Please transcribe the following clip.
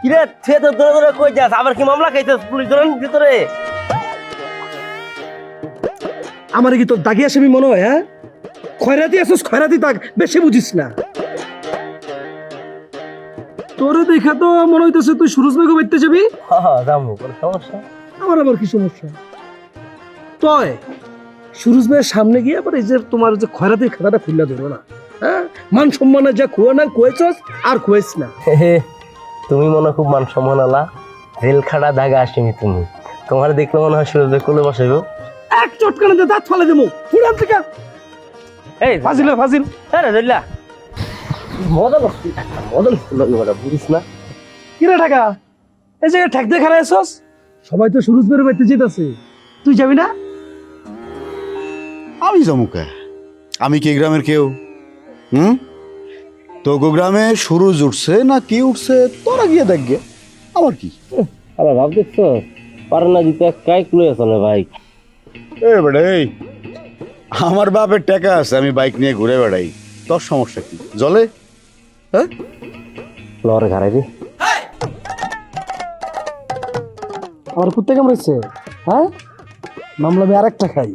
কিরে তুই তো কই যাস? আবার কি মামলা খাইছিস পুলিশ ধরেন ভিতরে? আমার কি তোর দাগি আসামি মনে হয় হ্যাঁ? খয়রাতি আসিস খয়রাতি দাগ বেশি বুঝিস না। তোরে দেখা তো মনে হইতেছে তুই সুরজ বেগম বাইতে যাবি। যাব কোনো সমস্যা আমার আবার কি সমস্যা? তয় সুরজ ভাইয়ের সামনে গিয়ে আবার এই যে তোমার যে খয়রাতির খাতাটা খুললা ধরো না হ্যাঁ? মান সম্মানে যা খুয়া না খুয়েছস আর খুয়েছ না। তুমি মনে খুব মান সম্মান আলা। জেল খাটা দাগা আসিনি তুমি। তোমার দেখলে মনে হয় সুরজের কোলে বসাইব। এক চটকানে দাঁত ফালে দেবো। পুরান থেকে এই ফাজিল ফাজিল। হ্যাঁ রে ধরলা। মজা লাগছে মজা লাগছে বুঝিস না? কিরে টাকা এই জায়গায় ঠেক খারাপ আসছস সবাই তো সুরজ বের বাইতে যেতেছে। তুই যাবি না? আমি জমুকা আমি কি গ্রামের কেউ? হুম? তোগো গ্রামে সুরজ উঠছে না কি উঠছে তোরা গিয়ে দেখবে আমার কি? আবার ভাব দেখছ পারে না জিতে কাই কুলে আসলে ভাই এ বেড়ে এই। আমার বাপের টাকা আছে আমি বাইক নিয়ে ঘুরে বেড়াই। তোর সমস্যা কি? জলে? হ্যাঁ? লরে ঘাড়াই রে আমার কুত্তে কামড়েছে হ্যাঁ? মামলা আমি আরেকটা খাই।